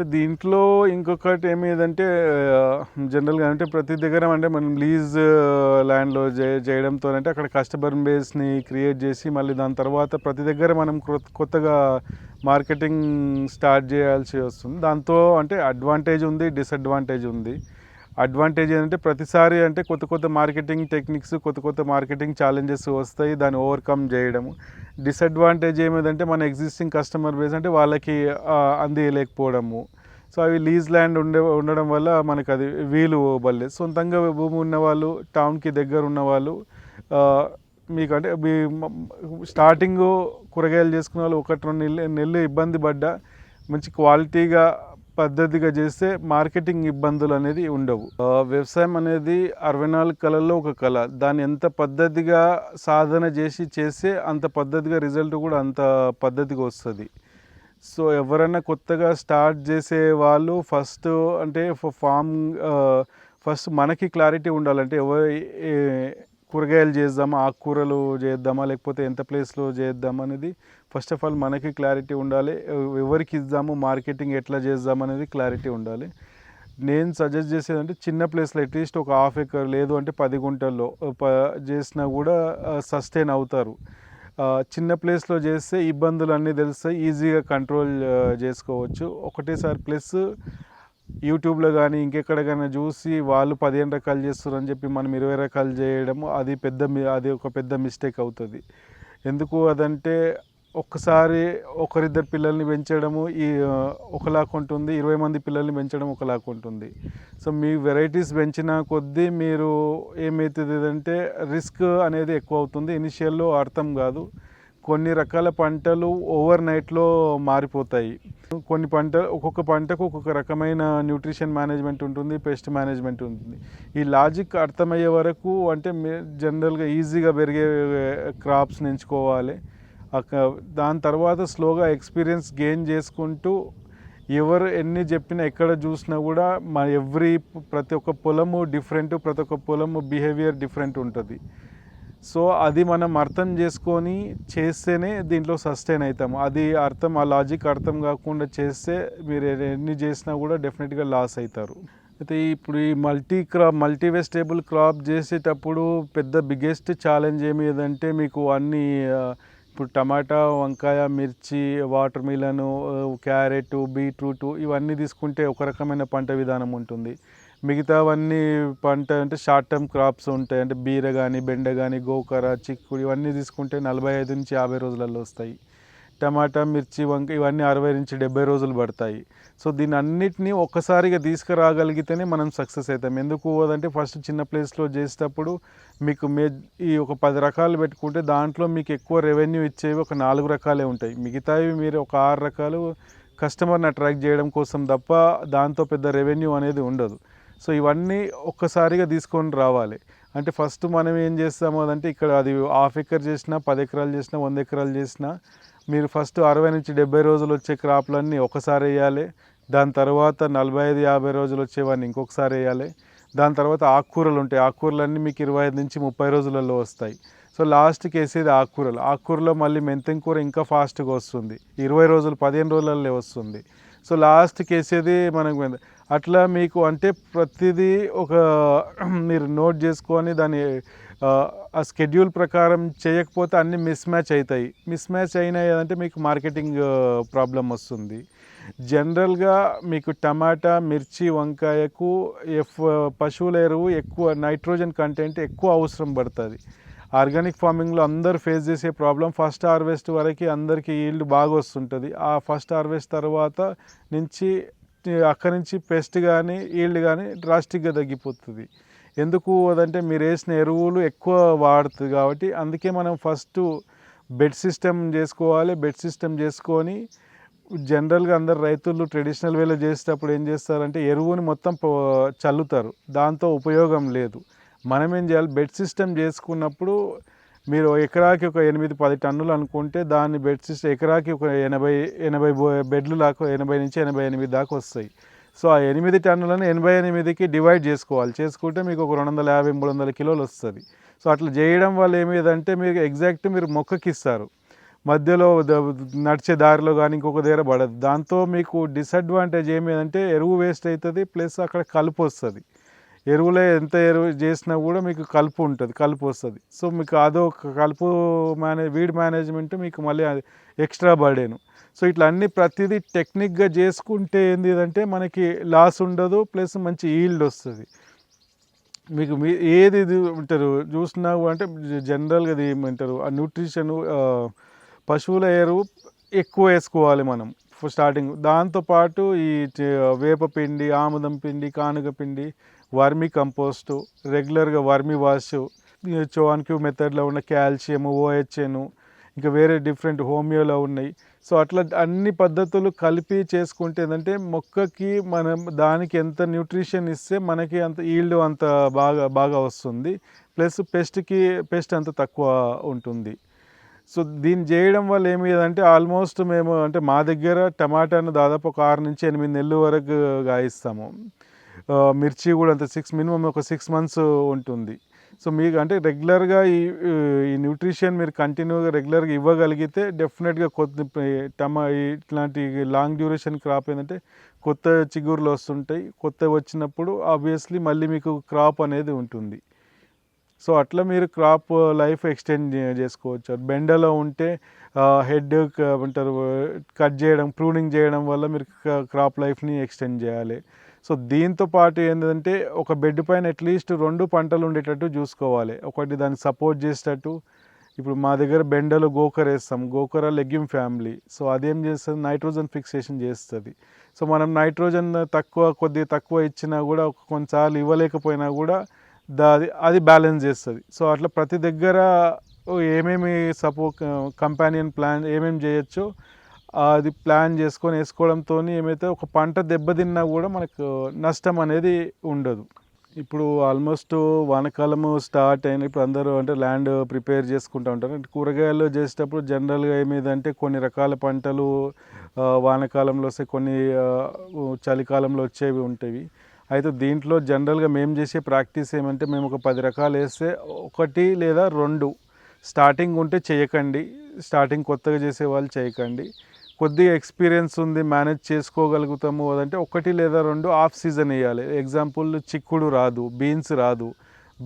అంటే దీంట్లో ఇంకొకటి ఏమేదంటే జనరల్గా అంటే ప్రతి దగ్గర అంటే మనం లీజ్ ల్యాండ్లో చే చేయడంతో అంటే అక్కడ కస్టమర్ బేస్ని క్రియేట్ చేసి మళ్ళీ దాని తర్వాత ప్రతి దగ్గర మనం కొత్తగా మార్కెటింగ్ స్టార్ట్ చేయాల్సి వస్తుంది. దాంతో అంటే అడ్వాంటేజ్ ఉంది డిసడ్వాంటేజ్ ఉంది. అడ్వాంటేజ్ ఏంటంటే ప్రతిసారి అంటే కొత్త కొత్త మార్కెటింగ్ టెక్నిక్స్ కొత్త కొత్త మార్కెటింగ్ ఛాలెంజెస్ వస్తాయి దాన్ని ఓవర్కమ్ చేయడము. డిసడ్వాంటేజ్ ఏమిటంటే మన ఎగ్జిస్టింగ్ కస్టమర్ బేస్ అంటే వాళ్ళకి అందియలేకపోవడము. సో అవి లీజ్ ల్యాండ్ ఉండే ఉండడం వల్ల మనకు అది వీలు బల్లే. సొంతంగా భూమి ఉన్నవాళ్ళు టౌన్కి దగ్గర ఉన్న వాళ్ళు మీకు అంటే మీ స్టార్టింగ్ కూరగాయలు చేసుకున్న వాళ్ళు ఒకటి రెండు నెలలు నెలలు ఇబ్బంది పడ్డా మంచి క్వాలిటీగా పద్ధతిగా చేస్తే మార్కెటింగ్ ఇబ్బందులు అనేది ఉండవు. వ్యవసాయం అనేది అరవై నాలుగు కళల్లో ఒక కళ. దాన్ని ఎంత పద్ధతిగా సాధన చేసి చేస్తే అంత పద్ధతిగా రిజల్ట్ కూడా అంత పద్ధతిగా వస్తుంది. సో ఎవరైనా కొత్తగా స్టార్ట్ చేసే వాళ్ళు ఫస్ట్ అంటే ఫామ్ ఫస్ట్ మనకి క్లారిటీ ఉండాలంటే ఎవరు కూరగాయలు చేద్దామా ఆకుకూరలు చేద్దామా లేకపోతే ఎంత ప్లేస్లో చేద్దామా అనేది ఫస్ట్ ఆఫ్ ఆల్ మనకి క్లారిటీ ఉండాలి. ఎవరికి ఇద్దాము మార్కెటింగ్ ఎట్లా చేద్దాం అనేది క్లారిటీ ఉండాలి. నేను సజెస్ట్ చేసేది అంటే చిన్న ప్లేస్లో అట్లీస్ట్ ఒక హాఫ్ ఎకర్ లేదు అంటే పది గుంటల్లో ప చేసినా కూడా సస్టైన్ అవుతారు. చిన్న ప్లేస్లో చేస్తే ఇబ్బందులు అన్నీ తెలుస్తాయి ఈజీగా కంట్రోల్ చేసుకోవచ్చు. ఒకటేసారి ప్లస్ యూట్యూబ్లో కానీ ఇంకెక్కడ కానీ చూసి వాళ్ళు పదిహేను రకాలు చేస్తున్నారని చెప్పి మనం ఇరవై రకాలు చేయడం అది పెద్ద అది ఒక పెద్ద మిస్టేక్ అవుతుంది. ఎందుకు అదంటే ఒక్కసారి ఒకరిద్దరు పిల్లల్ని పెంచడము ఈ ఒకలాగా ఉంటుంది ఇరవై మంది పిల్లల్ని పెంచడం ఒకలాగా ఉంటుంది. సో మీ వెరైటీస్ పెంచిన కొద్దీ మీరు ఏమవుతుంది అంటే రిస్క్ అనేది ఎక్కువ అవుతుంది. ఇనిషియల్లో అర్థం కాదు. కొన్ని రకాల పంటలు ఓవర్ నైట్లో మారిపోతాయి. కొన్ని పంట ఒక్కొక్క పంటకు ఒక్కొక్క రకమైన న్యూట్రిషన్ మేనేజ్మెంట్ ఉంటుంది పెస్ట్ మేనేజ్మెంట్ ఉంటుంది. ఈ లాజిక్ అర్థమయ్యే వరకు అంటే జనరల్గా ఈజీగా పెరిగే క్రాప్స్ని ఎంచుకోవాలి. దాని తర్వాత స్లోగా ఎక్స్పీరియన్స్ గెయిన్ చేసుకుంటూ ఎవరు ఎన్ని చెప్పినా ఎక్కడ చూసినా కూడా మా ఎవ్రీ ప్రతి ఒక్క పొలము డిఫరెంట్ ప్రతి ఒక్క పొలము బిహేవియర్ డిఫరెంట్ ఉంటుంది. సో అది మనం అర్థం చేసుకొని చేస్తేనే దీంట్లో సస్టైన్ అవుతాము అది అర్థం ఆ లాజిక్ అర్థం కాకుండా చేస్తే మీరు ఎన్ని చేసినా కూడా డెఫినెట్గా లాస్ అవుతారు అయితే ఇప్పుడు ఈ multi crop multi vegetable crop చేసేటప్పుడు పెద్ద బిగ్గెస్ట్ ఛాలెంజ్ ఏమి ఏదంటే మీకు అన్ని ఇప్పుడు టమాటా వంకాయ మిర్చి వాటర్ మిలను క్యారెట్ బీట్రూట్ ఇవన్నీ తీసుకుంటే ఒక రకమైన పంట విధానం ఉంటుంది. మిగతావన్నీ పంట అంటే షార్ట్ టర్మ్ క్రాప్స్ ఉంటాయి. అంటే బీర కానీ బెండ కానీ గోకర చిక్కుడు ఇవన్నీ తీసుకుంటే నలభై ఐదు నుంచి యాభై రోజులలో వస్తాయి. టమాటా మిర్చి వంక ఇవన్నీ అరవై నుంచి డెబ్బై రోజులు పడతాయి. సో దీని అన్నిటినీ ఒక్కసారిగా తీసుకురాగలిగితేనే మనం సక్సెస్ అవుతాం. ఎందుకు పోదంటే ఫస్ట్ చిన్న ప్లేస్లో చేసేటప్పుడు మీకు మే ఈ ఒక పది రకాలు పెట్టుకుంటే దాంట్లో మీకు ఎక్కువ రెవెన్యూ ఇచ్చేవి ఒక నాలుగు రకాలే ఉంటాయి. మిగతావి మీరు ఒక ఆరు రకాలు కస్టమర్ని అట్రాక్ట్ చేయడం కోసం తప్ప దాంతో పెద్ద రెవెన్యూ అనేది ఉండదు. సో ఇవన్నీ ఒక్కసారిగా తీసుకొని రావాలి. అంటే ఫస్ట్ మనం ఏం చేస్తాము అదంటే ఇక్కడ అది హాఫ్ ఎకర్ చేసినా పది ఎకరాలు చేసినా వంద ఎకరాలు చేసినా మీరు ఫస్ట్ అరవై నుంచి డెబ్బై రోజులు వచ్చే క్రాప్లన్నీ ఒకసారి వేయాలి. దాని తర్వాత నలభై ఐదు యాభై రోజులు వచ్చేవన్నీ ఇంకొకసారి వేయాలి. దాని తర్వాత ఆకుకూరలు ఉంటాయి. ఆకుకూరలన్నీ మీకు ఇరవై ఐదు నుంచి ముప్పై రోజులలో వస్తాయి. సో లాస్ట్కి వేసేది ఆకుకూరలు. ఆకుకూరలో మళ్ళీ మెంతెం కూర ఇంకా ఫాస్ట్గా వస్తుంది. ఇరవై రోజులు పదిహేను రోజులలో వస్తుంది. సో లాస్ట్కి వేసేది మనకు అట్లా మీకు అంటే ప్రతిదీ ఒక మీరు నోట్ చేసుకొని దాన్ని ఆ, స్కెడ్యూల్ ప్రకారం చేయకపోతే అన్ని మిస్ మ్యాచ్ అవుతాయి మిస్ మ్యాచ్ అయినాయి అంటే మీకు మార్కెటింగ్ ప్రాబ్లం వస్తుంది. జనరల్గా మీకు టమాటా మిర్చి వంకాయకు ఎఫ్ పశువుల ఎరువు ఎక్కువ నైట్రోజన్ కంటెంట్ ఎక్కువ అవసరం పడుతుంది. ఆర్గానిక్ ఫార్మింగ్లో అందరు ఫేస్ చేసే ప్రాబ్లం ఫస్ట్ హార్వెస్ట్ వరకు అందరికీ ఈల్డ్ బాగా వస్తుంటుంది. ఆ ఫస్ట్ హార్వెస్ట్ తర్వాత నుంచి అక్కడి నుంచి పెస్ట్ కానీ ఈల్డ్ కానీ డ్రాస్టిక్గా తగ్గిపోతుంది. ఎందుకు అదంటే మీరు వేసిన ఎరువులు ఎక్కువ వాడుతుంది కాబట్టి అందుకే మనం ఫస్ట్ బెడ్ సిస్టమ్ చేసుకోవాలి. బెడ్ సిస్టమ్ చేసుకొని జనరల్గా అందరు రైతులు ట్రెడిషనల్ వేలో చేసేటప్పుడు ఏం చేస్తారంటే ఎరువుని మొత్తం చల్లుతారు. దాంతో ఉపయోగం లేదు. మనం ఏం చేయాలి? బెడ్ సిస్టమ్ చేసుకున్నప్పుడు మీరు ఎకరాకి ఒక ఎనిమిది పది టన్నులు అనుకుంటే దాన్ని బెడ్ సిస్టమ్ ఎకరాకి ఒక ఎనభై ఎనభై బెడ్లు దాకా ఎనభై నుంచి ఎనభై ఎనిమిది దాకా వస్తాయి. సో ఆ ఎనిమిది టన్నులను ఎనభై ఎనిమిదికి డివైడ్ చేసుకోవాలి. చేసుకుంటే మీకు ఒక రెండు వందల యాభై మూడు వందల కిలోలు వస్తుంది. సో అట్లా చేయడం వల్ల ఏమిదంటే మీరు ఎగ్జాక్ట్ మీరు మొక్కకి ఇస్తారు మధ్యలో నడిచే దారిలో కానీ ఇంకొక దగ్గర పడదు. దాంతో మీకు డిసడ్వాంటేజ్ ఏమేదంటే ఎరువు వేస్ట్ అవుతుంది ప్లస్ అక్కడ కలుపు వస్తుంది. ఎరువులే ఎంత ఎరువు చేసినా కూడా మీకు కలుపు ఉంటుంది కలుపు వస్తుంది. సో మీకు అదో ఒక కలుపు మేనేజ్ వీడ్ మేనేజ్మెంట్ మీకు మళ్ళీ అది ఎక్స్ట్రా బర్డేను. సో ఇట్లా అన్ని ప్రతిదీ టెక్నిక్గా చేసుకుంటే ఏంది అంటే మనకి లాస్ ఉండదు ప్లస్ మంచి ఈల్డ్ వస్తుంది. మీకు మీ ఏది ఇది ఉంటారు చూసినా కూడా అంటే జనరల్గా అది ఏమంటారు ఆ న్యూట్రిషన్ పశువుల ఎరువు ఎక్కువ వేసుకోవాలి మనం స్టార్టింగ్. దాంతోపాటు ఈ వేప పిండి ఆముదం పిండి కానుగ పిండి వర్మీ కంపోస్టు రెగ్యులర్గా వర్మీ వాష్ చోన్క్యూ మెథడ్లో ఉన్న కాల్షియం ఓహెచ్ఎన్ ఇంకా వేరే డిఫరెంట్ హోమియోలో ఉన్నాయి. సో అట్లా అన్ని పద్ధతులు కలిపి చేసుకుంటే ఏంటంటే మొక్కకి మనం దానికి ఎంత న్యూట్రిషన్ ఇస్తే మనకి అంత ఈల్డ్ అంత బాగా బాగా వస్తుంది. ప్లస్ పెస్ట్కి పెస్ట్ అంత తక్కువ ఉంటుంది. సో దీన్ని చేయడం వల్ల ఏమిటంటే ఆల్మోస్ట్ మేము అంటే మా దగ్గర టమాటాను దాదాపు ఒక ఆరు నుంచి ఎనిమిది నెలల వరకు గాయిస్తాము. మిర్చి కూడా అంత సిక్స్ మినిమం ఒక సిక్స్ మంత్స్ ఉంటుంది. సో మీకు అంటే రెగ్యులర్గా ఈ ఈ న్యూట్రిషన్ మీరు కంటిన్యూగా రెగ్యులర్గా ఇవ్వగలిగితే డెఫినెట్గా కొత్త టమా ఇట్లాంటి లాంగ్ డ్యూరేషన్ క్రాప్ ఏంటంటే కొత్త చిగురులు వస్తుంటాయి. కొత్త వచ్చినప్పుడు ఆబ్వియస్లీ మళ్ళీ మీకు క్రాప్ అనేది ఉంటుంది. సో అట్లా మీరు క్రాప్ లైఫ్ ఎక్స్టెండ్ చేసుకోవచ్చు. బెండలో ఉంటే హెడ్ అంటారు కట్ చేయడం ప్రూనింగ్ చేయడం వల్ల మీరు క్రాప్ లైఫ్ని ఎక్స్టెండ్ చేయాలి. సో దీంతో పాటు ఏంటంటే ఒక బెడ్ పైన అట్లీస్ట్ రెండు పంటలు ఉండేటట్టు చూసుకోవాలి. ఒకటి దానికి సపోర్ట్ చేసేటట్టు. ఇప్పుడు మా దగ్గర బెండలు గోకర వేస్తాం. గోకర లెగ్యూమ్ ఫ్యామిలీ సో అదేం చేస్తుంది? నైట్రోజన్ ఫిక్సేషన్ చేస్తుంది. సో మనం నైట్రోజన్ తక్కువ కొద్దిగా తక్కువ ఇచ్చినా కూడా కొన్నిసార్లు ఇవ్వలేకపోయినా కూడా దా అది బ్యాలెన్స్ చేస్తుంది. సో అట్లా ప్రతి దగ్గర ఏమేమి సపో కంపానియన్ ప్లాన్ ఏమేమి చేయొచ్చో అది ప్లాన్ చేసుకొని వేసుకోవడంతో ఏమైతే ఒక పంట దెబ్బతిన్నా కూడా మనకు నష్టం అనేది ఉండదు. ఇప్పుడు ఆల్మోస్ట్ వానకాలము స్టార్ట్ అయిన ఇప్పుడు అందరూ అంటే ల్యాండ్ ప్రిపేర్ చేసుకుంటూ ఉంటారు. అంటే కూరగాయలు చేసేటప్పుడు జనరల్గా ఏమిదంటే కొన్ని రకాల పంటలు వానకాలంలో వస్తే కొన్ని చలికాలంలో వచ్చేవి ఉంటాయి. అయితే దీంట్లో జనరల్గా మేము చేసే ప్రాక్టీస్ ఏమంటే మేము ఒక పది రకాలు వేస్తే ఒకటి లేదా రెండు. స్టార్టింగ్ ఉంటే చేయకండి. స్టార్టింగ్ కొత్తగా చేసే వాళ్ళు చేయకండి. కొద్దిగా ఎక్స్పీరియన్స్ ఉంది మేనేజ్ చేసుకోగలుగుతాము అదంటే ఒకటి లేదా రెండు ఆఫ్ సీజన్ వేయాలి. ఎగ్జాంపుల్ చిక్కుడు రాదు బీన్స్ రాదు.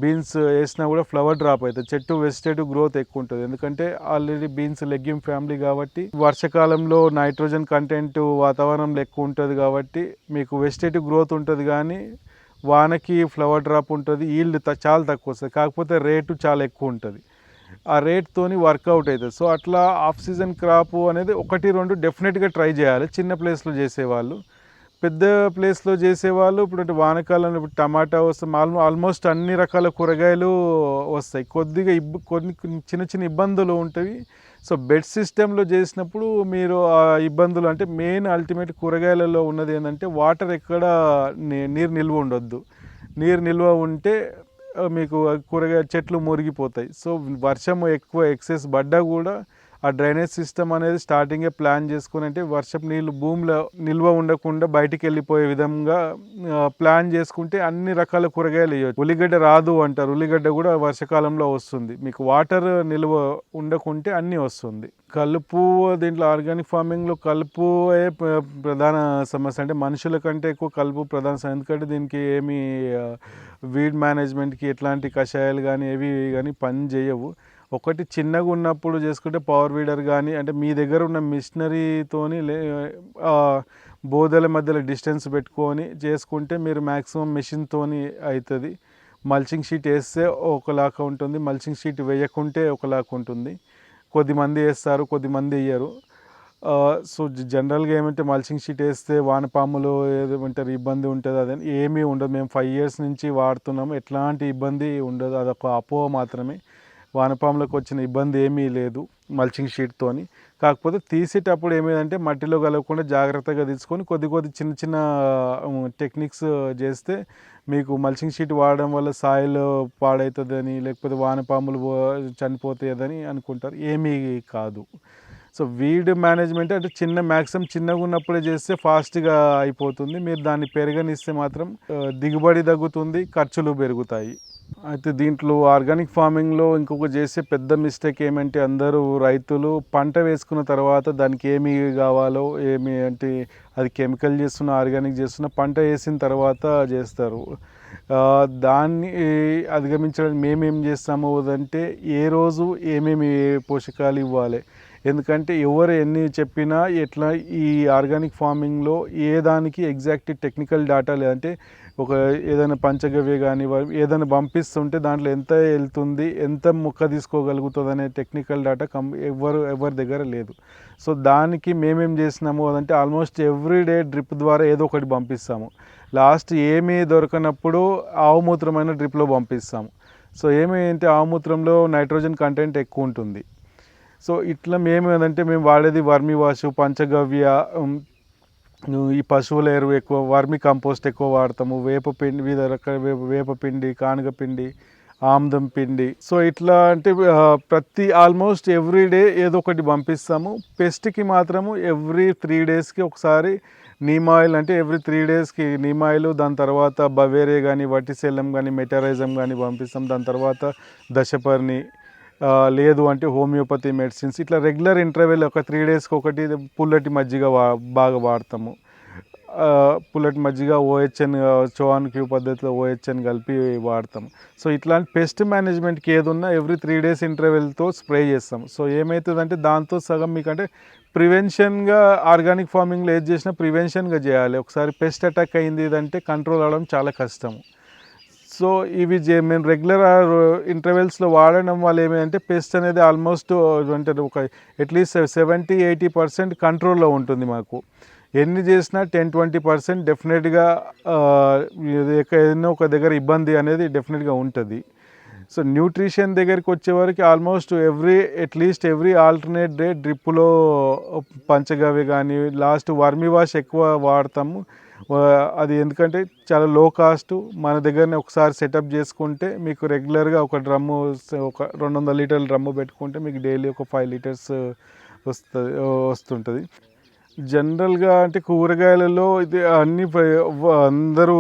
బీన్స్ వేసినా కూడా ఫ్లవర్ డ్రాప్ అవుతుంది చెట్టు వెజిటేటివ్ గ్రోత్ ఎక్కువ ఉంటుంది. ఎందుకంటే ఆల్రెడీ బీన్స్ లెగ్యూమ్ ఫ్యామిలీ కాబట్టి వర్షాకాలంలో నైట్రోజన్ కంటెంట్ వాతావరణంలో ఎక్కువ ఉంటుంది కాబట్టి మీకు వెజిటేటివ్ గ్రోత్ ఉంటుంది కానీ వానకి ఫ్లవర్ డ్రాప్ ఉంటుంది. ఈల్డ్ చాలా తక్కువ వస్తుంది. కాకపోతే రేటు చాలా ఎక్కువ ఉంటుంది. ఆ రేట్తోని వర్కౌట్ అవుతుంది సో అట్లా ఆఫ్ సీజన్ క్రాప్ అనేది ఒకటి రెండు డెఫినెట్గా ట్రై చేయాలి. చిన్న ప్లేస్లో చేసేవాళ్ళు. పెద్ద ప్లేస్లో చేసేవాళ్ళు ఇప్పుడు అంటే వానకాలంలో ఇప్పుడు టమాటా వస్తాయి ఆల్మో ఆల్మోస్ట్ అన్ని రకాల కూరగాయలు వస్తాయి. కొద్దిగా ఇబ్బ కొన్ని చిన్న చిన్న ఇబ్బందులు ఉంటాయి సో బెడ్ సిస్టంలో చేసినప్పుడు మీరు ఆ ఇబ్బందులు అంటే మెయిన్ అల్టిమేట్ కూరగాయలలో ఉన్నది ఏంటంటే వాటర్ ఎక్కడ నీ- నీరు నిల్వ ఉండొద్దు. నీరు నిల్వ ఉంటే మీకు కూరగాయ చెట్లు మురిగిపోతాయి. సో వర్షం ఎక్కువ ఎక్సెస్ పడ్డా కూడా ఆ డ్రైనేజ్ సిస్టమ్ అనేది స్టార్టింగే ప్లాన్ చేసుకుని అంటే వర్షపు నీళ్ళు భూమిలో నిల్వ ఉండకుండా బయటికి వెళ్ళిపోయే విధంగా ప్లాన్ చేసుకుంటే అన్ని రకాల కూరగాయలు వేయచ్చు ఉల్లిగడ్డ రాదు అంటారు. ఉల్లిగడ్డ కూడా వర్షకాలంలో వస్తుంది. మీకు వాటర్ నిల్వ ఉండకుంటే అన్నీ వస్తుంది. కలుపు దీంట్లో ఆర్గానిక్ ఫార్మింగ్లో కలుపు ప్రధాన సమస్య అంటే మనుషుల కంటే ఎక్కువ కలుపు ప్రధాన సమస్య. ఎందుకంటే దీనికి ఏమి వీడ్ మేనేజ్మెంట్కి ఎట్లాంటి కషాయాలు కానీ ఏవి కానీ పని చేయవు. ఒకటి చిన్నగా ఉన్నప్పుడు చేసుకుంటే పవర్ వీడర్ కానీ అంటే మీ దగ్గర ఉన్న మిషనరీతోని లే బోధల మధ్యలో డిస్టెన్స్ పెట్టుకొని చేసుకుంటే మీరు మ్యాక్సిమం మెషిన్తోని అవుతుంది మల్చింగ్ షీట్ వేస్తే ఒకలాగా ఉంటుంది మల్చింగ్ షీట్ వేయకుంటే ఒకలాగా ఉంటుంది. కొద్దిమంది వేస్తారు కొద్దిమంది వేయరు. సో జనరల్గా ఏమంటే మల్చింగ్ షీట్ వేస్తే వానపాములు ఏమంటారు ఇబ్బంది ఉంటుంది అదని ఏమీ ఉండదు. మేము ఫైవ్ ఇయర్స్ నుంచి వాడుతున్నాము ఎట్లాంటి ఇబ్బంది ఉండదు అదొక అపోహ మాత్రమే. వానపాములకు వచ్చిన ఇబ్బంది ఏమీ లేదు మల్చింగ్ షీట్తోని కాకపోతే తీసేటప్పుడు ఏమైందంటే మట్టిలో కలగకుండా జాగ్రత్తగా తీసుకొని కొద్ది కొద్ది చిన్న చిన్న టెక్నిక్స్ చేస్తే మీకు మల్చింగ్ షీట్ వాడడం వల్ల సాయిల్ పాడవుతుందని లేకపోతే వానపాములు చనిపోతాయని అనుకుంటారు. ఏమీ కాదు. సో వీడ్ మేనేజ్మెంట్ అంటే చిన్న మ్యాక్సిమం చిన్నగా ఉన్నప్పుడే చేస్తే ఫాస్ట్గా అయిపోతుంది. మీరు దాన్ని పెరగనిస్తే మాత్రం దిగుబడి తగ్గుతుంది ఖర్చులు పెరుగుతాయి. అయితే దీంట్లో ఆర్గానిక్ ఫార్మింగ్లో ఇంకొక చేసే పెద్ద మిస్టేక్ ఏమంటే అందరూ రైతులు పంట వేసుకున్న తర్వాత దానికి ఏమి కావాలో ఏమి అంటే అది కెమికల్ చేస్తున్న ఆర్గానిక్ చేస్తున్న పంట వేసిన తర్వాత చేస్తారు. దాన్ని అధిగమించడానికి మేమేం చేస్తాము అంటే ఏ రోజు ఏమేమి పోషకాలు ఇవ్వాలి? ఎందుకంటే ఎవరు ఎన్ని చెప్పినా ఎట్లా ఈ ఆర్గానిక్ ఫార్మింగ్లో ఏ దానికి ఎగ్జాక్ట్ టెక్నికల్ డేటా లేదంటే ఒక ఏదైనా పంచగవ్య కానీ ఏదైనా పంపిస్తుంటే దాంట్లో ఎంత వెళ్తుంది ఎంత మొక్క తీసుకోగలుగుతుంది అనే టెక్నికల్ డేటా కం ఎవరు ఎవరి దగ్గర లేదు. సో దానికి మేమేం చేసినాము అదంటే ఆల్మోస్ట్ ఎవ్రీ డే డ్రిప్ ద్వారా ఏదో ఒకటి పంపిస్తాము. లాస్ట్ ఏమీ దొరకనప్పుడు ఆవుమూత్రమైన డ్రిప్లో పంపిస్తాము. సో ఏమి అంటే ఆవుమూత్రంలో నైట్రోజన్ కంటెంట్ ఎక్కువ ఉంటుంది. సో ఇట్లా మేము ఏంటంటే మేము వాడేది వర్మి వాషు పంచగవ్య ఈ పశువుల ఎరువు ఎక్కువ వర్మి కంపోస్ట్ ఎక్కువ వాడతాము. వేప పిండి వివిధ రకాల వేప వేప పిండి కానుగ పిండి ఆముదం పిండి. సో ఇట్లా అంటే ప్రతి ఆల్మోస్ట్ ఎవ్రీ డే ఏదో ఒకటి పంపిస్తాము. పెస్ట్కి మాత్రము ఎవ్రీ త్రీ డేస్కి ఒకసారి నీమ్ ఆయిల్ అంటే ఎవ్రీ త్రీ డేస్కి నీమ్ ఆయిల్ దాని తర్వాత బవేరే కానీ వటిసెల్లం కానీ మెటరైజం కానీ పంపిస్తాం. దాని తర్వాత దశపర్ణి లేదు అంటే హోమియోపతి మెడిసిన్స్. ఇట్లా రెగ్యులర్ ఇంటర్వెల్ ఒక త్రీ డేస్కి ఒకటి పుల్లటి మజ్జిగ వా బాగా వాడతాము. పుల్లటి మజ్జిగ ఓహెచ్ఎన్ చోవాన్ క్యూ పద్ధతిలో ఓహెచ్ఎన్ కలిపి వాడతాం సో ఇట్లాంటి పెస్ట్ మేనేజ్మెంట్కి ఏది ఉన్నా ఎవ్రీ త్రీ డేస్ ఇంటర్వెల్తో స్ప్రే చేస్తాం. సో ఏమవుతుందంటే దాంతో సగం మీకంటే ప్రివెన్షన్గా ఆర్గానిక్ ఫార్మింగ్లో ఏది చేసినా ప్రివెన్షన్గా చేయాలి. ఒకసారి పెస్ట్ అటాక్ అయింది అంటే కంట్రోల్ అవడం చాలా కష్టం సో ఇవి మేము రెగ్యులర్ ఇంటర్వెల్స్లో వాడడం వల్ల ఏమైందంటే పెస్ట్ అనేది ఆల్మోస్ట్ అంటే ఒక అట్లీస్ట్ సెవెంటీ ఎయిటీ పర్సెంట్ కంట్రోల్లో ఉంటుంది మాకు. ఎన్ని చేసినా టెన్ ట్వంటీ పర్సెంట్ డెఫినెట్గా ఏదైనా ఒక దగ్గర ఇబ్బంది అనేది డెఫినెట్గా ఉంటుంది. సో న్యూట్రిషన్ దగ్గరికి వచ్చేవరకు almost every at least every alternate day డ్రిప్పులో పంచగవి కానీ లాస్ట్ వర్మి వాష్ ఎక్కువ వాడతాము. అది ఎందుకంటే చాలా లో కాస్ట్ మన దగ్గరనే ఒకసారి సెటప్ చేసుకుంటే మీకు రెగ్యులర్గా ఒక డ్రమ్ము ఒక రెండు వందల లీటర్ల డ్రమ్ము పెట్టుకుంటే మీకు డైలీ ఒక ఫైవ్ లీటర్స్ వస్తుంది వస్తుంటుంది. జనరల్గా అంటే కూరగాయలలో ఇది అన్ని అందరూ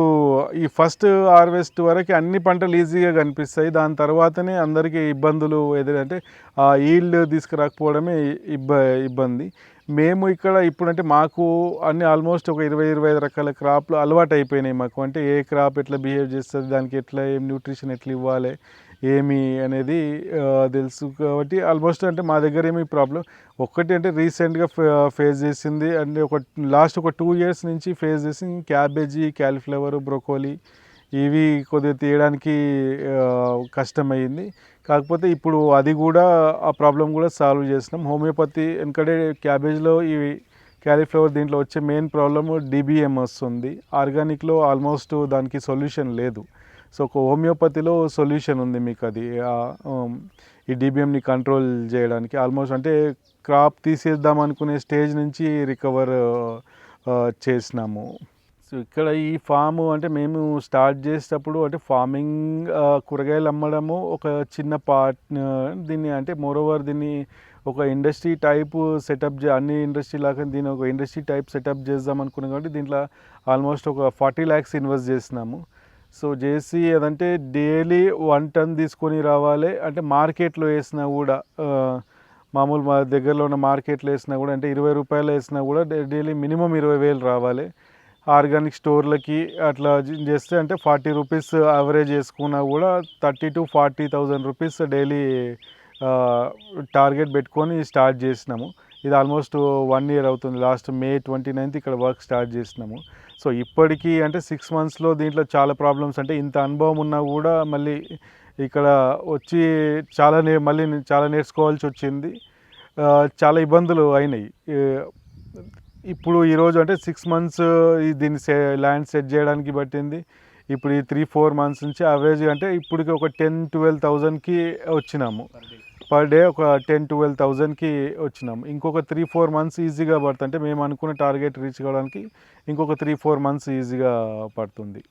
ఈ ఫస్ట్ హార్వెస్ట్ వరకు అన్ని పంటలు ఈజీగా కనిపిస్తాయి. దాని తర్వాతనే అందరికీ ఇబ్బందులు ఎదురంటే ఆ ఈల్డ్ తీసుకురాకపోవడమే ఇబ్బ ఇబ్బంది. మేము ఇక్కడ ఇప్పుడంటే మాకు అన్ని ఆల్మోస్ట్ ఒక ఇరవై ఇరవై ఐదు రకాల క్రాప్లు అలవాటు అయిపోయినాయి మాకు. అంటే ఏ క్రాప్ ఎట్లా బిహేవ్ చేస్తుంది దానికి ఎట్లా ఏం న్యూట్రిషన్ ఎట్లా ఇవ్వాలి ఏమి అనేది తెలుసు కాబట్టి ఆల్మోస్ట్ అంటే మా దగ్గర ఏమి ప్రాబ్లం ఒక్కటి అంటే రీసెంట్గా ఫేస్ చేసింది అంటే ఒక లాస్ట్ ఒక టూ ఇయర్స్ నుంచి ఫేస్ చేసింది క్యాబేజీ క్యాలీఫ్లవర్ బ్రొకోలీ ఇవి కొద్దిగా తీయడానికి కష్టమైంది. కాకపోతే ఇప్పుడు అది కూడా ఆ ప్రాబ్లం కూడా సాల్వ్ చేసినాం. హోమియోపతి ఎందుకంటే క్యాబేజ్లో ఇవి క్యాలీఫ్లవర్ దీంట్లో వచ్చే మెయిన్ ప్రాబ్లమ్ డిబిఎం వస్తుంది. ఆర్గానిక్లో ఆల్మోస్ట్ దానికి సొల్యూషన్ లేదు. సో ఒక హోమియోపతిలో సొల్యూషన్ ఉంది మీకు అది ఈ డిబిఎంని కంట్రోల్ చేయడానికి ఆల్మోస్ట్ అంటే క్రాప్ తీసేద్దాం అనుకునే స్టేజ్ నుంచి రికవర్ చేసినాము. సో ఇక్కడ ఈ ఫామ్ అంటే మేము స్టార్ట్ చేసేటప్పుడు అంటే ఫార్మింగ్ కూరగాయలు అమ్మడము ఒక చిన్న పార్ట్ దీన్ని అంటే మోరోవర్ దీన్ని ఒక ఇండస్ట్రీ టైప్ సెటప్ చే అన్ని ఇండస్ట్రీ లాగా దీన్ని ఒక ఇండస్ట్రీ టైప్ సెటప్ చేద్దాం అనుకున్నాం కాబట్టి దీంట్లో ఆల్మోస్ట్ ఒక ఫార్టీ ల్యాక్స్ ఇన్వెస్ట్ చేసినాము. సో చేసి అదంటే డైలీ వన్ టన్ తీసుకొని రావాలి. అంటే మార్కెట్లో వేసినా కూడా మామూలు మా దగ్గరలో ఉన్న మార్కెట్లో వేసినా కూడా అంటే ఇరవై రూపాయలు వేసినా కూడా డైలీ మినిమం ఇరవై వేలు రావాలి. ఆర్గానిక్ స్టోర్లకి అట్లా చేస్తే అంటే ఫార్టీ రూపీస్ యావరేజ్ చేసుకున్నా కూడా thirty to forty thousand rupees daily target పెట్టుకొని స్టార్ట్ చేసినాము. ఇది ఆల్మోస్ట్ వన్ ఇయర్ అవుతుంది. లాస్ట్ మే ట్వంటీ నైన్త్ ఇక్కడ వర్క్ స్టార్ట్ చేసినాము. సో ఇప్పటికీ అంటే సిక్స్ మంత్స్లో దీంట్లో చాలా ప్రాబ్లమ్స్ అంటే ఇంత అనుభవం ఉన్నా కూడా మళ్ళీ ఇక్కడ వచ్చి చాలా నే మళ్ళీ చాలా నేర్చుకోవాల్సి వచ్చింది. చాలా ఇబ్బందులు అయినాయి. ఇప్పుడు ఈరోజు అంటే సిక్స్ మంత్స్ దీన్ని సే ల్యాండ్ సెట్ చేయడానికి పట్టింది. ఇప్పుడు ఈ త్రీ ఫోర్ మంత్స్ నుంచి అవరేజ్ అంటే ఇప్పటికి ఒక టెన్ ట్వెల్వ్ థౌజండ్కి వచ్చినాము. పర్ డే ఒక టెన్ ట్వెల్వ్ థౌజండ్కి వచ్చినాం. ఇంకొక త్రీ ఫోర్ మంత్స్ ఈజీగా పడుతుంది అంటే మేము అనుకున్న టార్గెట్ రీచ్ కావడానికి ఇంకొక త్రీ ఫోర్ మంత్స్ ఈజీగా పడుతుంది.